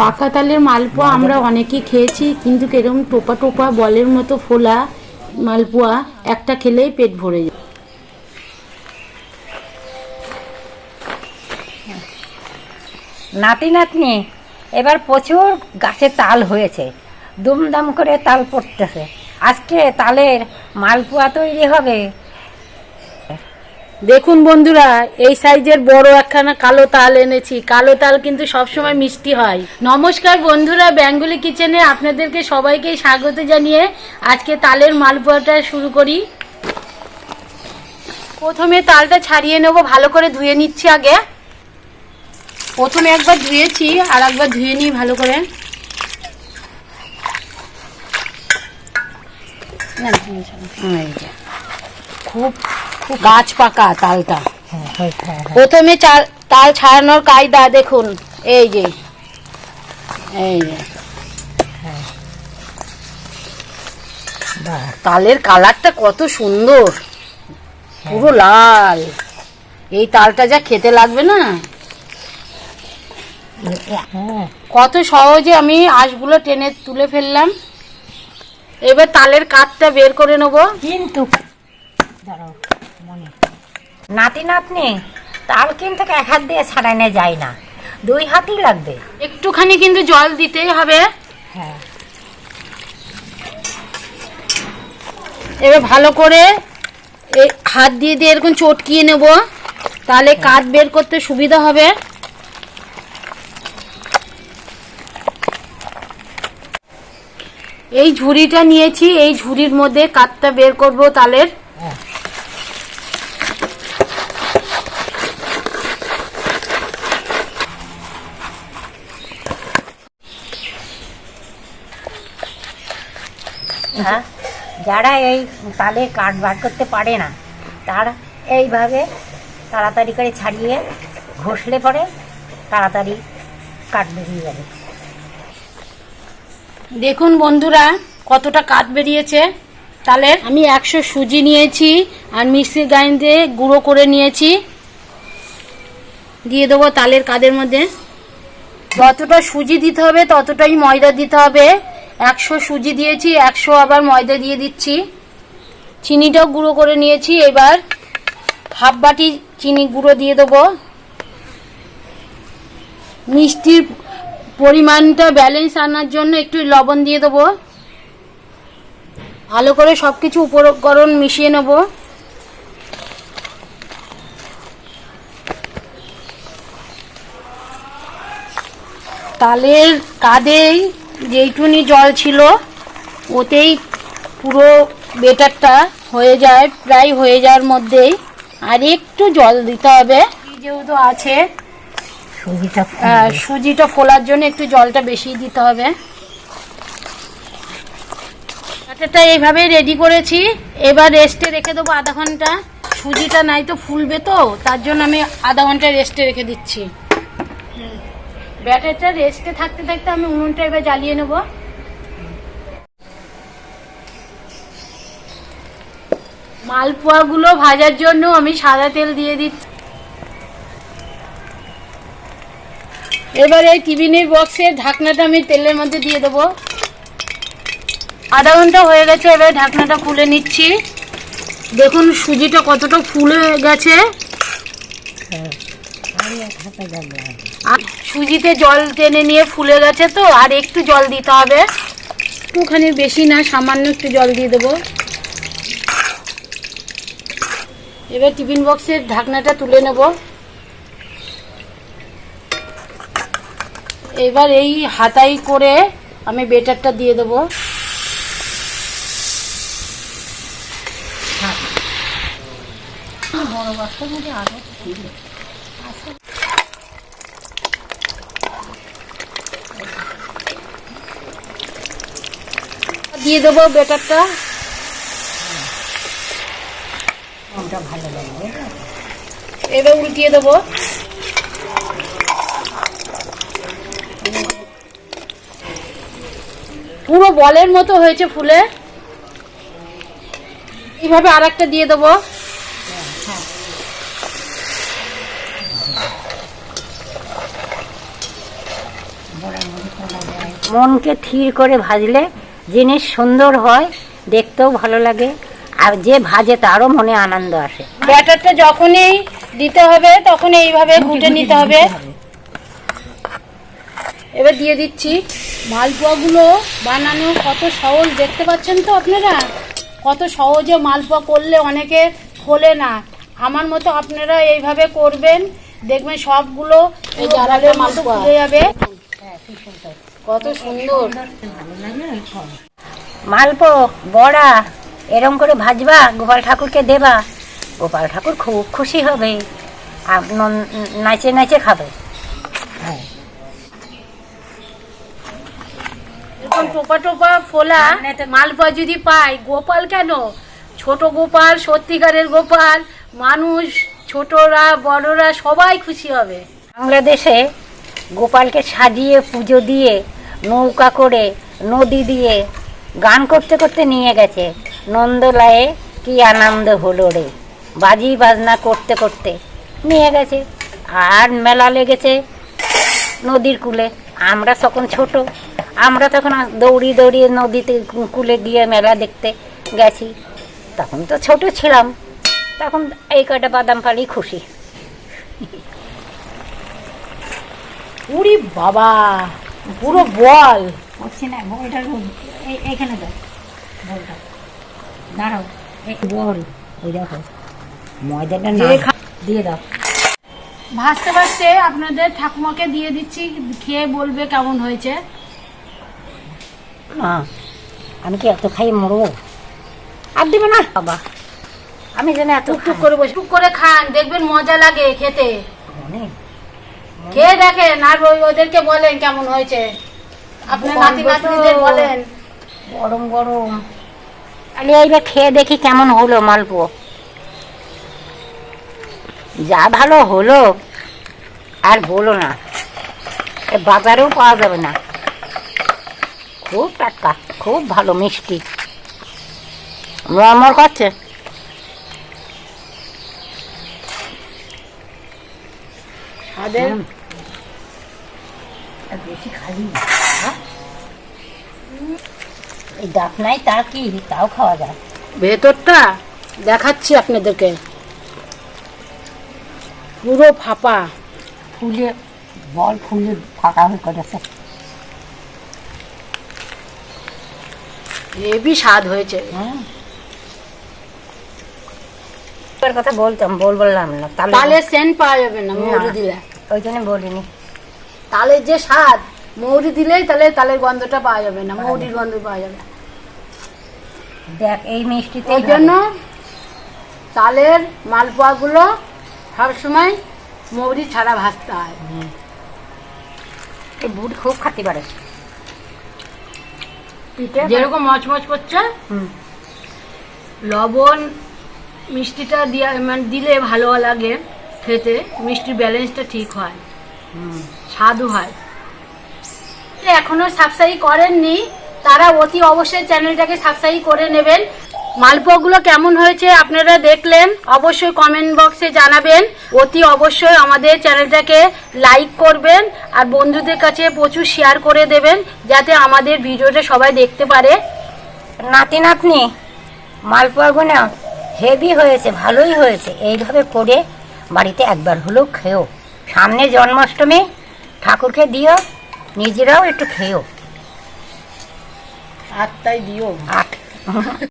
পাকা তালের মালপোয়া আমরা অনেকে খেয়েছি, কিন্তু এরকম টোপা টোপা বলের মতো ফোলা মালপোয়া একটা খেলেই পেট ভরে যায়। নাতি নাতনি, এবার প্রচুর গাছে তাল হয়েছে, দুমদাম করে তাল পড়তেছে। আজকে তালের মালপোয়া তৈরি হবে। দেখুন বন্ধুরা এই সাইজের বড় একখানা কালো তাল এনেছি কালো তাল কিন্তু সবসময় মিষ্টি হয় নমস্কার বন্ধুরা বেঙ্গলি কিচেনে আপনাদেরকে সবাইকে স্বাগত জানিয়ে আজকে তালের মালপোয়াটা শুরু করি প্রথমে তালটা ছাড়িয়ে নেব ভালো করে ধুয়ে নিচ্ছি আগে প্রথমে একবার ধুয়েছি আর একবার ধুয়ে নিই ভালো করে খুব গাছ পাকা তালটা। প্রথমে চাল তাল ছাড়ানোর কায়দা দেখুন। এই যে। এই যে। তালের কালারটা কত সুন্দর। পুরো লাল। এই তালটা যা খেতে লাগবে না? কত সহজে আমি আঁশগুলো টেনে তুলে ফেললাম। এবার তালের কাঠটা বের করে নেব। কিন্তু দাঁড়াও। নাতি নাতনি তাল কিন্তু এক হাত দিয়ে ছাড়ানো যায় না। দুই হাতই লাগবে। একটুখানি কিন্তু জল দিতেই হবে। হ্যাঁ। এবার ভালো করে হাত দিয়ে দিয়ে এরকম চটকিয়ে নেব। তাহলে কাঠ বের করতে সুবিধা হবে। এই ঝুড়িটা নিয়েছি এই ঝুড়ির মধ্যে কাঠটা বের করব তালের। হ্যাঁ? যারা এই তালে কাঠ বার করতে পারে না তারা এইভাবে তাড়াতাড়ি করে ছাড়িয়ে ঘষলে পরে তাড়াতাড়ি কাঠ বেরিয়ে যাবে। দেখুন বন্ধুরা কতটা কাঠ বেরিয়েছে তালের। আমি একশো সুজি নিয়েছি আর মিক্সির গ্রাইন্ডে গুঁড়ো করে নিয়েছি। দিয়ে দেবো তালের কাদের মধ্যে। যতটা সুজি দিতে হবে ততটাই ময়দা দিতে হবে। একশো সুজি দিয়েছি, একশো আবার ময়দা দিয়ে দিচ্ছি। চিনিটাও গুঁড়ো করে নিয়েছি, এবার হাফ বাটি চিনি গুঁড়ো দিয়ে দেবো। মিষ্টির পরিমাণটা ব্যালেন্স আনার জন্য একটু লবণ দিয়ে দেবো। ভালো করে সব কিছু উপকরণ মিশিয়ে নেব। তালের কাদেই যেইটুনি জল ছিল ওতেই পুরো বেটারটা হয়ে যায় প্রায় হয়ে যাওয়ার মধ্যেই। আর একটু জল দিতে হবে। যেহেতু আছে সুজিটা সুজিটা ফোলার জন্য একটু জলটা বেশি দিতে হবে। ব্যাটারটা এইভাবে রেডি করেছি। এবার রেস্টে রেখে দেবো আধা ঘণ্টা। সুজিটা নাই তো ফুলবে তো তার জন্য আমি আধা ঘণ্টা রেস্টে রেখে দিচ্ছি। ব্যাটারটা রেস্টে থাকতে থাকতে আমি উনুনটা এবার জ্বালিয়ে নেব। মালপোয়াগুলো ভাজার জন্য আমি সাদা তেল দিয়ে দিচ্ছি। এবার এই টিফিনের বক্সের ঢাকনাটা আমি তেলের মধ্যে দিয়ে দেবো। আধা ঘণ্টা হয়ে গেছে, এবার ঢাকনাটা খুলে নিচ্ছি। দেখুন সুজিটা কতটা ফুলে গেছে। আর সুজিতে জল টেনে নিয়ে ফুলে গেছে তো আর একটু জল দিতে হবে। একটুখানি বেশি না সামান্য একটু জল দিয়ে দেবো। এবার টিফিন বক্সের ঢাকনাটা তুলে নেব। এবার এই হাতাই করে আমি বেটারটা দিয়ে দেবো। দিয়ে দেবো বেটারটা এবার উল্টিয়ে দেবো। পুরো বলের মতো হয়েছে ফুলে। এইভাবে আর একটা দিয়ে দেবো। মনকে থির করে ভাজলে জিনিস সুন্দর হয় দেখতেও ভালো লাগে আর যে ভাজে তারও মনে আনন্দ আসে। ব্যাটারটা যখনই দিতে হবে তখন এইভাবে ঘুটে নিতে হবে। এবার দিয়ে দিচ্ছি মালপোয়াগুলো বানানো কত সহজ দেখতে পাচ্ছেন তো আপনারা? কত সহজে মালপোয়া করলে অনেকে খোলে না। আমার মতো আপনারা এইভাবে করবেন দেখবেন সবগুলো এই মতো খুলে যাবে। কত সুন্দর। মালপো বড়া এরম করে ভাজবা গোপাল ঠাকুরকে দেবা। গোপাল ঠাকুর খুব খুশি হবে। আর নাচে নাচে খাবে। এরকম টোপা টোপা ফোলা মালপোয়া যদি পাই গোপাল কেন? ছোট গোপাল সত্যিকারের গোপাল মানুষ ছোটরা বড়রা সবাই খুশি হবে। বাংলাদেশে গোপালকে সাজিয়ে পুজো দিয়ে, নৌকা করে, নদী দিয়ে গান করতে করতে নিয়ে গেছে। নন্দলায়ে কি আনন্দ হলো রে। বাজি বাজনা করতে করতে নিয়ে গেছে। আর মেলা লেগেছে নদীর কূলে। আমরা তখন ছোট। আমরা তখন দৌড়ি দৌড়িয়ে নদীতে কূলে গিয়ে মেলা দেখতে গেছি। তখন তো ছোট ছিলাম। তখন এই কটা বাদাম পালি খুশি। উরি বাবা পুরো বল। হচ্ছে না বলটা এইখানে দাও বলটা। দাঁড়াও বল ওই দেখো ময়দাটা না দিয়ে দাও। ভাসতে ভাসতে আপনাদের ঠাকুমাকে দিয়ে দিচ্ছি খেয়ে বলবে কেমন হয়েছে। না আমি কি এত খাই মরবো? আর দেবে না। বাবা আমি যেন এত টুক করে বসে টুক করে খান দেখবেন মজা লাগে খেতে। মনে খেয়ে দেখেন আর ওই ওদেরকে বলেন কেমন হয়েছে। আপনার নাতি নাতনিদের বলেন। গরম গরম। তাহলে এইবার খেয়ে দেখি কেমন হলো মালপো। যা ভালো হলো আর বলো না। এ বাজারেও পাওয়া যাবে না। খুব টাটকা খুব ভালো মিষ্টি। মরমর করছে? স্বাদের বেশি খালি এই ডাক তা কি? তাও খাওয়া যায়। ভেতরটা দেখাচ্ছি আপনাদেরকে। পুরো ফাঁপা। ফুলে বল ফুলে ফাঁকা হয়ে করেছে। হেভি স্বাদ হয়েছে। এবার কথা বলতাম বল বললাম না তাহলে সেন্ট পাওয়া যাবে না মৌরি দিলে। ওই জন্য বলিনি। তালের যে স্বাদ মৌরি দিলেই তাহলে তালের গন্ধটা পাওয়া যাবে না মৌরির গন্ধ পাওয়া যাবে। দেখ এই মিষ্টিতে ওই জন্য তালের মালপোয়াগুলো সবসময় মৌরি ছাড়া ভাজতে হয়। এই বুট খুব খাতে পারে। যেরকম মচমচ করছে হুম। লবণ মিষ্টিটা দিয়া মানে দিলে ভালো লাগে খেতে মিষ্টির ব্যালেন্সটা ঠিক হয়। হুম। স্বাদও হয়। তো এখনও সাবস্ক্রাইব করেননি তারা অতি অবশ্যই চ্যানেলটাকে সাবস্ক্রাইব করে নেবেন। মালপোয়াগুলো কেমন হয়েছে আপনারা দেখলেন অবশ্যই কমেন্ট বক্সে জানাবেন। অতি অবশ্যই আমাদের চ্যানেলটাকে লাইক করবেন আর বন্ধুদের কাছে প্রচুর শেয়ার করে দেবেন যাতে আমাদের ভিডিওটা সবাই দেখতে পারে। নাতি নাতনি মালপোয়াগুলো হেভি হয়েছে ভালোই হয়েছে। এইভাবে করে বাড়িতে একবার হলেও খেও। সামনে জন্মাষ্টমী ঠাকুরকে দিও নিজেরাও একটু খেও। আটটাই দিও। আট।